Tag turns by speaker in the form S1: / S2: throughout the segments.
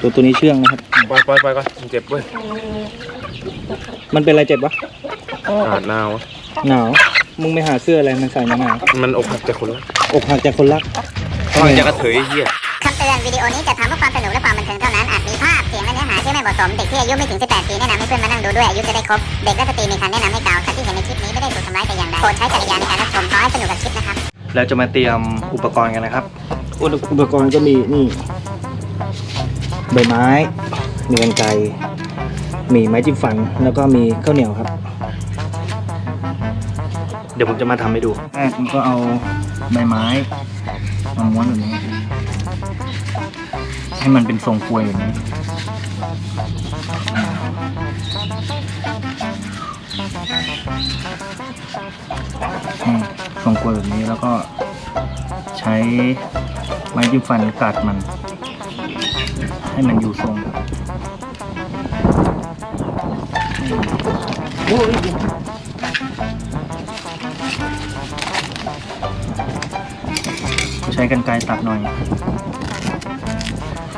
S1: ตัวตัวนี้เชื่องนะครับ
S2: ปล่อยปล่อยปล่อยก่อนมันเจ็บเว้ย
S1: มันเป็นอะไรเจ็บวะ
S2: อาดหนาว
S1: หนาว มึงไม่หาเสื้ออะไรมันใส่หนาว
S2: มันอกหักจากคนละ
S1: ๆอกหักจากคนรัก
S2: ฟังจากกระเถยไอ้เฮีย
S3: คำเตือนวิดีโอนี้จะทำเพื่อความสนุกและความบันเทิงเท่านั้น อาจมีภาพ เสียงและเนื้อหาที่ไม่เหมาะสม เด็กที่อายุไม่ถึง 18 ปีแนะนำให้เพื่อนมานั่งดูด้วย อายุจะได้ครบ เด็กและสตรีมีครรภ์แนะนำให้กล่าวสัตว์ที่เห็นในคลิปนี้ไม่ได้ถูกทำร้ายแต่อย่างใดโปรดใช้จักรยานในการรับชมขอให้สนุกกับคลิปนะครับ
S1: เราจะมาเตรียมอุปกรณ์กันนะครับ อุปกรณ์ก็มีนี่ใบไม้ มีกันไกมีไม้จิ้มฟัน แล้วก็มีข้าวเหนียวครับ เดี๋ยวผมจะมาทำให้ดูแรกผมก็เอาใบไม้มาม้วนแบบนี้ ให้มันเป็นทรงกลวยแบบนี้อ่าอืมทรงกลวยแบบนี้แล้วก็ ใช้ไม้จิ้มฟันกัดมัน ให้มันอยู่ทรงใช้กันไกรตัดหน่อย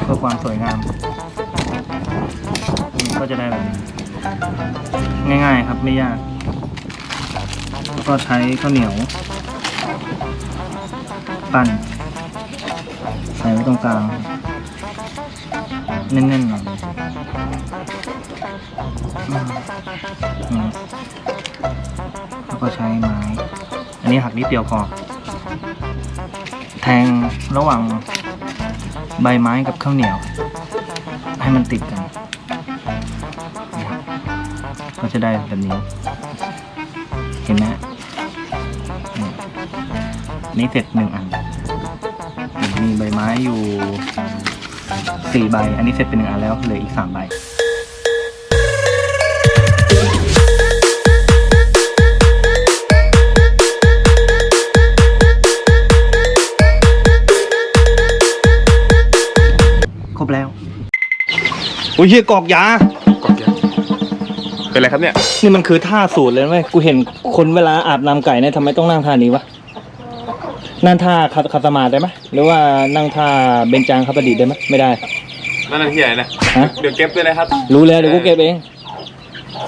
S1: เพื่อความสวยงามก็จะได้แบบนี้ ง่ายๆครับไม่ยากแล้วก็ใช้ข้าวเหนียว ปั้นใส่ไว้ตรงกลางแน่นๆหน่อยแล้วก็ใช้ไม้ อันนี้หักนิดเดียวพอ แทงระหว่างใบไม้กับข้าวเหนียว ให้มันติดกัน ก็จะได้แบบนี้ เห็นไหมนี่เสร็จหนึ่งอัน มีใบไม้อยู่สี่ใบ อันนี้เสร็จเป็นหนึ่งอันแล้วเหลืออีกสามใบครบแล้ว โอ้ยเฮียกอกยา
S2: กอกแกเป็นไรครับเนี่ย
S1: นี่มันคือท่าสูตรเลยไหมกูเห็นคนเวลาอาบน้ำไก่เนี่ยทำไมต้องนั่งท่านี้วะ นั่งท่าคาคาสมาธิได้ไหมหรือว่านั่งท่าเบญจางคประดิษฐ์ได้ไหมไม่ได้
S2: นั่นนั่นที่ไหนนะ
S1: ฮะ
S2: เดี๋ยวเก็บด้วยนะครับ
S1: รู้แล้วเดี๋ยวกูเก็บเอง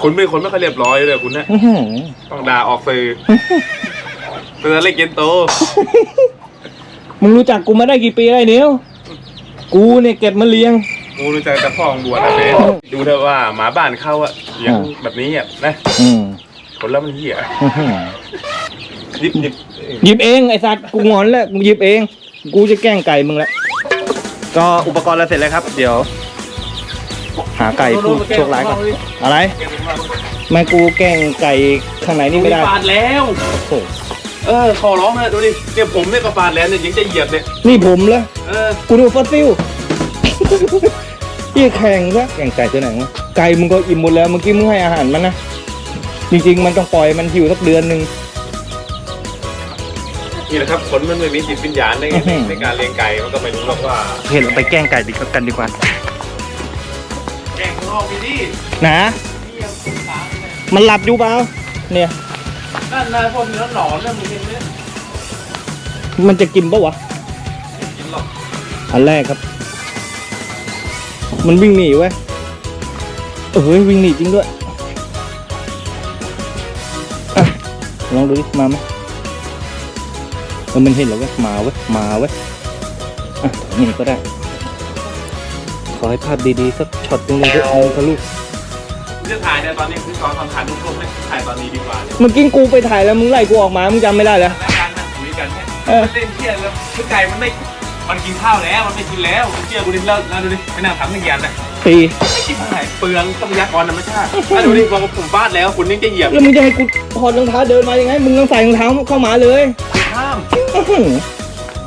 S2: คุณเป็นคนไม่ค่อยเรียบร้อยเลยคุณนะ
S1: อื้อหือ
S2: ต้องด่าออกสื่อเป็นอะไรเกนโต
S1: มึงรู้จักกูมาได้กี่ปีแล้วไอ้นิ้วกูเนี่ยเก็บมาเลี้ยง
S2: กูรู้จักแต่พ่อของบวชนะเบ๊ดูเถอะว่าหมาบ้านเข้าอะอย่าง
S1: อ่า
S2: แบบนี้อะนะ
S1: อืม
S2: คนแล้วมันเหี้ย
S1: อื้อ หือ
S2: ยิบยิบ
S1: หยิบเองไอ้สัตว์กูงอนแล้วกูหยิบเอง กูจะแกล้งไก่มึงแล้วก็อุปกรณ์เราเสร็จแล้วครับ เดี๋ยว หาไก่ผู้โชคร้ายก่อนอะไรไม่กูแกล้งไก่ข้างในนี่ไม่ได้
S2: ปาดแล้ว
S1: โอ้โห
S2: เออขอร้องนะดูดิเนี่ยผมเนี่ยก็ปาดแล้วเนี่ยยังจะเหยียบเนี่ย
S1: นี่ผมเลย
S2: เออ
S1: กูดูฟอสซิลพี่แข่งซะแข่งไก่ตัวไหนวะไก่มึงก็อิ่มหมดแล้วเมื่อกี้มึงให้อาหารมันนะจริงๆ มันต้องปล่อยมันหิวสักเดือนหนึ่ง
S2: นี่แหละครับผลมันไม่มีจิตวิญญาณใน
S1: อื้อหือ
S2: ในการเลี้ยงไก่มันก็ไม่รู้หรอกว่า
S1: เห็นเราไปแกล้งไก่ดีกันดีกว่า
S2: แกล้งข้างนอกไปดิ
S1: นะมันหลับอยู่เปล่าเนี่ย
S2: นั่นนะพวกเนื้อหนอนนะมึงเห็นไหม
S1: มันจะกินปะวะ
S2: ไม่กินหรอก
S1: อันแรกครับ มันวิ่งหนีเว้ยเออเฮ้ยวิ่งหนีจริงด้วยอะลองดูดิมาไหมเออมันเห็นแล้วเว้ยมาเว้ยมาเว้ยอะนี่ก็ได้ ขอให้ภาพดีๆสักช็อตหนึงเลยเถอะมึงทะลุ
S2: จะถ่ายในตอนนี้คือตอนทำถ่ายรูปรวมไม่ถ่ายตอนนี้ดีกว่าเนี่ย
S1: เมื่อกี้กูไปถ่ายแล้วมึงไล่กูออกมามึงจำไม่ได้แล้ว
S2: แล้วการนั่งคุยกันเนี่ย
S1: เออ
S2: มันเล่นเที่ยแล้วคือไก่มันไม่มันกินข้าวแล้วมันไม่กินแล้วมึงเชื่อกูดิแล้วแล้วดูดิไปนั่งทำหนึ่งยันนะ
S1: ปี
S2: ไม่กินเท่าไหร่เปลืองทรัพยากรธรรมชาติแล้วดูดิพอผมฟาดแล้วคุณยังจะเหยียบ
S1: แล้วมึงจะให้กูถอดรองเท้าเดินมายังไงมึงต้องใส่รองเท้าเข้ามาเลย
S2: ข้าม
S1: อื้อหือ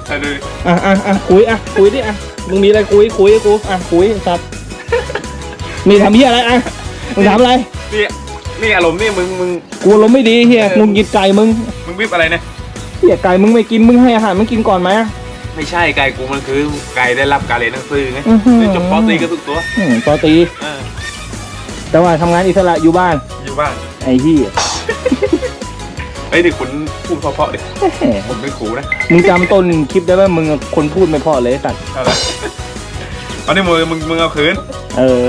S2: แล้วดูดิ
S1: อะอะอะคุยอะคุยดิอะมึงมีอะไรคุยคุยกับกูอะคุยสัตว์มีทำเฮียอะไรอะมึงถามอะไร
S2: นี่นี่อารมณ์นี่มึงมึง
S1: กูลมณ์ไม่ดีเฮียมึงกินไก่มึง
S2: มึงวิบอะไรเนี่ย
S1: เฮียไก่มึงไม่กินมึงให้อาหารมึงกินก่อนไหมอะ
S2: ไม่ใช่ไก่กูมันคือไก่ได้รับการเรียนหนังสือไง
S1: อื้อหือ
S2: เรียนจบปอตรีกันทุกตัว
S1: อืมต่อตี
S2: เออ
S1: แต่ว่าทำงานอิสระอยู่บ้าน
S2: อยู่บ้าน
S1: ไอ้เฮีย
S2: ไอ้ยดิคุณพูดเพราะๆดิ
S1: แหม
S2: ผมเป็นครูนะ
S1: มึงจำต้นคลิปได้ไหมมึงคนพูดไม่พอเลยไอ้สัตว์
S2: เอาละตอนนี้มึงมึงมึงเอาคืน
S1: เออ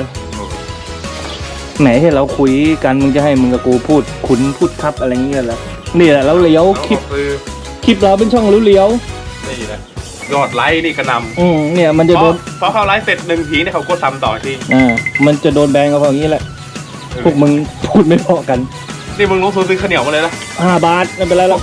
S1: แหมที่เราคุยกันมึงจะให้มึงกับกูพูดขุนพูดครับอะไรเงี้ยแหละนี่แหละเราเลี้ยวคลิป
S2: คือ
S1: คลิปเราเป็นช่องเลี้ยว
S2: นี่แหละยอดไลค์นี่กระหน
S1: ๆอืมเนี่ยมันำจะ
S2: พ
S1: โด
S2: อนพอเขาไลค์เสร็จหนึ่งทีเนี่ยเขากดซ้ำต่อที
S1: อ่ามันจะโดนแบนก็เพราะอย่างนี้แหละพวกมึงพูดไม่พอกัน
S2: นี่มึงลงทุนซื้อข้าวเหนียวมาเลยนะ
S1: ห้าบาทไม่เป็นไรหรอก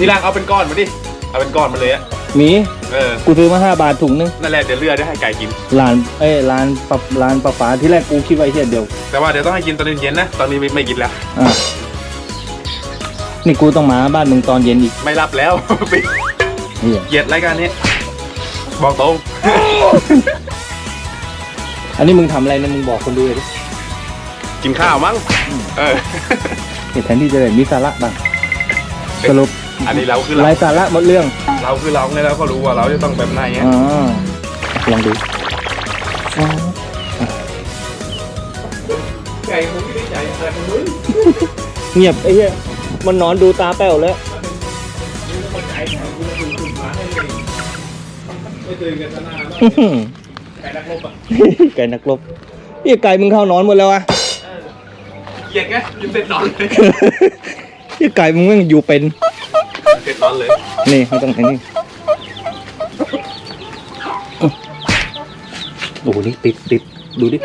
S2: ทีหลังเอาเป็นก้อนมาดิ เอาเป็นก้อนมาเลยอะ
S1: หมี
S2: เออ
S1: กูซื้อมาห้าบาทถุงนึง
S2: นั่นแหละเดี๋ยวเลือดได้ให้ไก่กิน
S1: ร้านเอ้ยร้านปรับร้านปลาปลาที่แรกกูคิดไว้เฮียเดียว
S2: แต่ว่าเดี๋ยวต้องให้กินตอนเย็นๆนะ ตอนนี้ไม่ไม่กินแล้ว
S1: อ่านี่กูต้องมาบ้านมึงตอนเย็นอีก
S2: ไม่รับแล้ว ปิด
S1: เฮีย
S2: เกลียดรายการนี้ บอกตรง
S1: อันนี้มึงทำอะไรนะมึงบอกคนดูเลยดิ
S2: กินข้าวมั้ง เออ
S1: เหตุแทนที่จะได้มีสาระบ้างสรุป
S2: อันนี้เราคือเรา
S1: ไร้สาระหมดเรื่อง
S2: เราคือเราไงเราก็รู้ว่าเราจะต้องแบบไหนไง
S1: อ๋อลองดู
S2: ไก่ผมไม่ได้ใจอะไรของมึง
S1: เงียบไอ้เหี้ยมันนอนดูตาแป้วแล้ว
S2: ไม่ตื่นกันซะนานแล้ว
S1: อื้อหือ
S2: ไก่นักรบอะ
S1: ไก่นักรบเหี้ยไก่มึงเข้านอนหมดแล้วอะ
S2: เกียดแกยืนเต้นนอนเลย
S1: เหี้ยไก่มึงแม่งอยู่เป็น
S2: เต้นนอนเลย
S1: นี่ไม่ต้องไอ้นี่โอ้โหนี่ติดติดดูดิ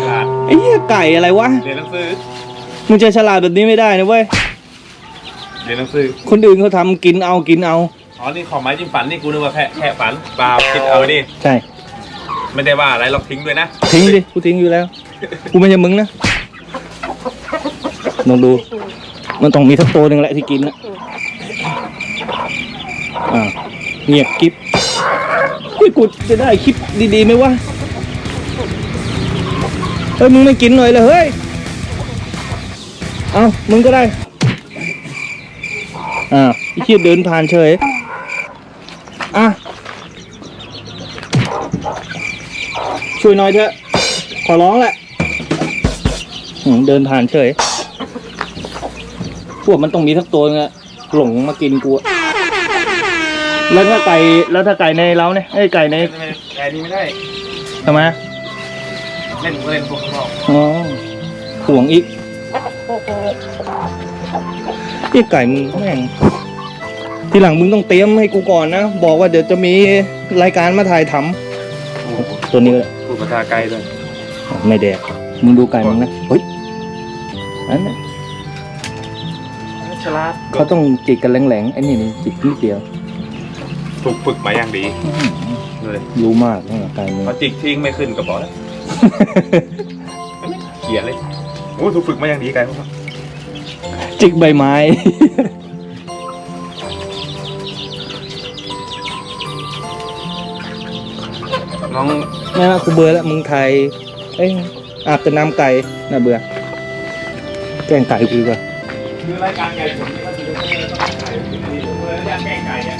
S2: ฉลาด
S1: ไอ้เหี้ยไก่อะไรวะ
S2: เรียนหนังสือ
S1: มึงจะฉลาดแบบนี้ไม่ได้นะเว้ย
S2: เรียนหนังสือ
S1: คนอื่นเขาทำกินเอากินเอา
S2: อ๋อ นี่ของไม้จิ้มฝันนี่กูนึกว่าแค่แค่ฝันเปล่าคิดเอานี่
S1: ใช่
S2: ไม่ได้ว่าอะไรหรอกทิ้งด้วยนะ
S1: ทิ้งดิ กูทิ้งอยู่แล้ว กูไม่ใช่มึงนะลองดู มันต้องมีสักตัวหนึ่งแหละที่กินนะอ่าเงียบกิ๊บเฮ้ยกูจะได้คลิปดีๆไหมวะ เฮ้ย มึงไม่กินหน่อยเลยเฮ้ย เอามึงก็ได้ อ่าไอ้เชี่ยเดินผ่านเฉย อะ ช่วยหน่อยเถอะ ขอร้องแหละอืมเดินผ่านเฉย พวกมันต้องมีสักตัวนึงอะหลงมากินกูอะแล้วถ้าไก่แล้วถ้าไก่ในเล้าเนี่ยไอ้ยไก่ใน
S2: ไก่นี่ไม่ได้
S1: ทำไม
S2: เล่นเล่นพวกข้างนอก
S1: อ๋อห่วงอีกไอ้ไก่มึงแม่งทีหลังมึงต้องเตรียมให้กูก่อนนะ บอกว่าเดี๋ยวจะมีรายการมาถ่ายทำ ตัวนี้ก็ได้
S2: พูดภาษาไกลเลย
S1: ไม่แดกมึงดูไก่มึงนะเฮ้ยอันนั้น
S2: ฉลาด
S1: เขาต้องจิกกันแหลงๆไอ้นี่นี่จิกนิดเดียว
S2: ถูกฝึกมาอย่างดี
S1: อื้อหือ
S2: เลย
S1: รู้มากนะไก่มึง
S2: พอจิกทิ้งไม่ขึ้นก็บอกแล้วเกลียดเลยโอ้ถูกฝึกมาอย่างดีไก่พวกมัน
S1: จิกใบไม้
S2: น้อง
S1: ไม่ละกูเบื่อแล้วมึงไทยเอ้ยอาบแต่น้ำไก่น่าเบื่อแกงไก่กูดีกว่า
S2: คือรายการไก่ผมนี่ก็คือต้องไก่กินอันนี้ผมเลยอยากแกงไก่เนี่ย